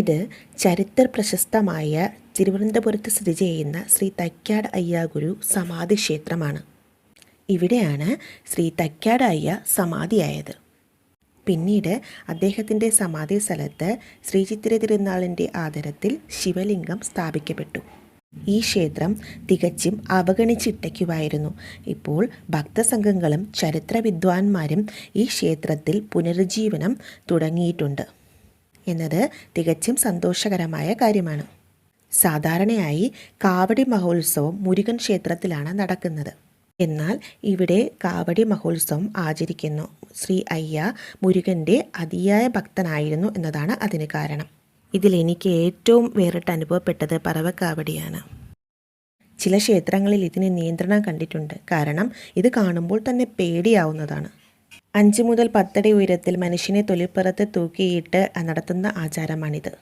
ഇത് ചരിത്ര പ്രശസ്തമായ തിരുവനന്തപുരത്ത് സ്ഥിതി ചെയ്യുന്ന ശ്രീ തൈക്കാട് അയ്യാഗുരു സമാധി ക്ഷേത്രമാണ്. ഇവിടെയാണ് ശ്രീ തൈക്കാട് അയ്യ സമാധിയായത്. പിന്നീട് അദ്ദേഹത്തിന്റെ സമാധി സ്ഥലത്ത് ശ്രീചിത്തിര തിരുനാളിന്റെ ആദരത്തിൽ ശിവലിംഗം സ്ഥാപിക്കപ്പെട്ടു. ഈ ക്ഷേത്രം തികച്ചും അവഗണിച്ചിട്ടയ്ക്കുമായിരുന്നു. ഇപ്പോൾ ഭക്തസംഘങ്ങളും ചരിത്ര വിദ്വാൻമാരും ഈ ക്ഷേത്രത്തിൽ പുനരുജ്ജീവനം തുടങ്ങിയിട്ടുണ്ട്. എന്നത് തികച്ചും സന്തോഷകരമായ കാര്യമാണ്. സാധാരണയായി കാവടി മഹോത്സവം മുരുകൻ ക്ഷേത്രത്തിലാണ് നടക്കുന്നത്. എന്നാൽ ഇവിടെ കാവടി മഹോത്സവം ആചരിക്കുന്നു. ശ്രീ അയ്യ മുരുകന്റെ അതിയായ ഭക്തനായിരുന്നു എന്നതാണ് അതിന് കാരണം. ഇതിൽ എനിക്ക് ഏറ്റവും വേറിട്ട് അനുഭവപ്പെട്ടത് പറവക്കാവടിയാണ്. ചില ക്ഷേത്രങ്ങളിൽ ഇതിന് നിയന്ത്രണം കണ്ടിട്ടുണ്ട്. കാരണം ഇത് കാണുമ്പോൾ തന്നെ പേടിയാവുന്നതാണ്. അഞ്ച് മുതൽ പത്തടി ഉയരത്തിൽ മനുഷ്യനെ തൊലിപ്പുറത്ത് തൂക്കിയിട്ട് നടത്തുന്ന ആചാരമാണിത്.